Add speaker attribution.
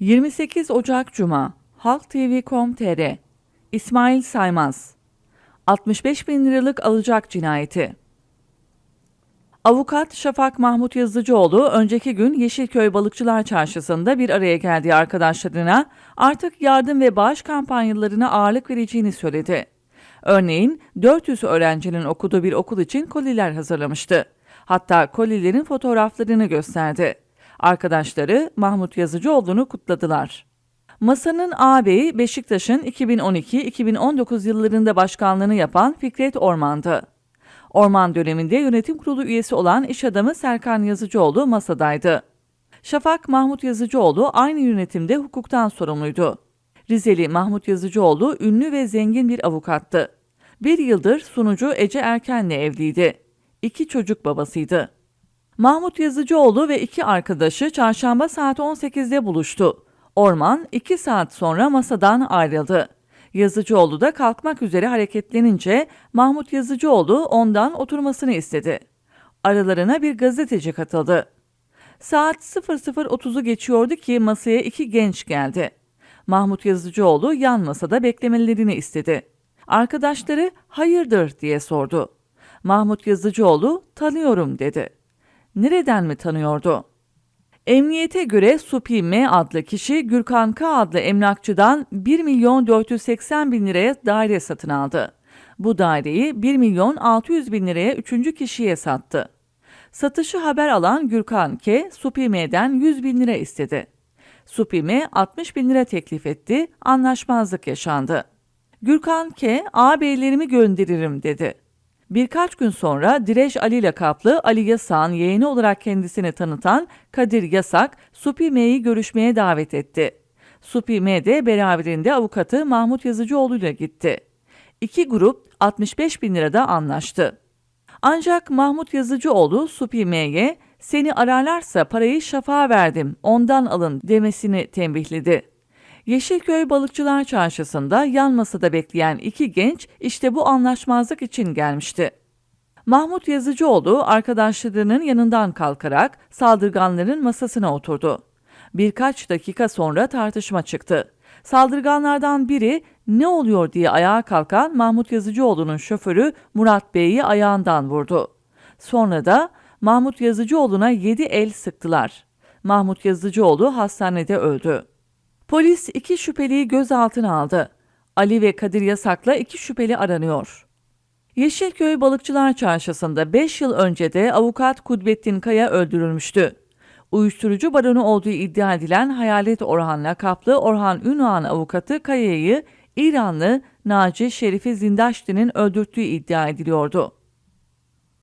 Speaker 1: 28 Ocak Cuma Halk TV.com.tr İsmail Saymaz 65 bin liralık alacak cinayeti Avukat Şafak Mahmut Yazıcıoğlu önceki gün Yeşilköy Balıkçılar Çarşısı'nda bir araya geldiği arkadaşlarına artık yardım ve bağış kampanyalarına ağırlık vereceğini söyledi. Örneğin 400 öğrencinin okuduğu bir okul için koliler hazırlamıştı. Hatta kolilerin fotoğraflarını gösterdi. Arkadaşları Mahmut Yazıcıoğlu'nu kutladılar. Masanın ağabeyi Beşiktaş'ın 2012-2019 yıllarında başkanlığını yapan Fikret Orman'dı. Orman döneminde yönetim kurulu üyesi olan iş adamı Serkan Yazıcıoğlu masadaydı. Şafak Mahmut Yazıcıoğlu aynı yönetimde hukuktan sorumluydu. Rizeli Mahmut Yazıcıoğlu ünlü ve zengin bir avukattı. Bir yıldır sunucu Ece Erken'le evliydi. İki çocuk babasıydı. Mahmut Yazıcıoğlu ve iki arkadaşı çarşamba saat 18'de buluştu. Orman iki saat sonra masadan ayrıldı. Yazıcıoğlu da kalkmak üzere hareketlenince Mahmut Yazıcıoğlu ondan oturmasını istedi. Aralarına bir gazeteci katıldı. Saat 00.30'u geçiyordu ki masaya iki genç geldi. Mahmut Yazıcıoğlu yan masada beklemelerini istedi. Arkadaşları hayırdır diye sordu. Mahmut Yazıcıoğlu tanıyorum dedi. Nereden mi tanıyordu? Emniyete göre Supi M adlı kişi Gürkan K adlı emlakçıdan 1 milyon 480 bin liraya daire satın aldı. Bu daireyi 1 milyon 600 bin liraya üçüncü kişiye sattı. Satışı haber alan Gürkan K, Supi M'den 100 bin lira istedi. Supi M 60 bin lira teklif etti, anlaşmazlık yaşandı. Gürkan K, ağabeylerimi gönderirim dedi. Birkaç gün sonra Direş Ali lakaplı Ali Yasak'ın yeğeni olarak kendisini tanıtan Kadir Yasak, Supi M'yi görüşmeye davet etti. Supi M de beraberinde avukatı Mahmut Yazıcıoğlu ile gitti. İki grup 65 bin lirada anlaştı. Ancak Mahmut Yazıcıoğlu Supi M'ye seni ararlarsa parayı şafağa verdim ondan alın demesini tembihledi. Yeşilköy Balıkçılar Çarşısı'nda yan masada bekleyen iki genç işte bu anlaşmazlık için gelmişti. Mahmut Yazıcıoğlu arkadaşlarının yanından kalkarak saldırganların masasına oturdu. Birkaç dakika sonra tartışma çıktı. Saldırganlardan biri ne oluyor diye ayağa kalkan Mahmut Yazıcıoğlu'nun şoförü Murat Bey'i ayağından vurdu. Sonra da Mahmut Yazıcıoğlu'na yedi el sıktılar. Mahmut Yazıcıoğlu hastanede öldü. Polis iki şüpheliyi gözaltına aldı. Ali ve Kadir Yasak'la iki şüpheli aranıyor. Yeşilköy Balıkçılar Çarşısı'nda 5 yıl önce de avukat Kudbettin Kaya öldürülmüştü. Uyuşturucu baronu olduğu iddia edilen Hayalet Orhan lakaplı Orhan Ünvan avukatı Kaya'yı İranlı Naci Şerifi Zindaşti'nin öldürttüğü iddia ediliyordu.